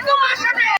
কিন্তু ভাষাতে।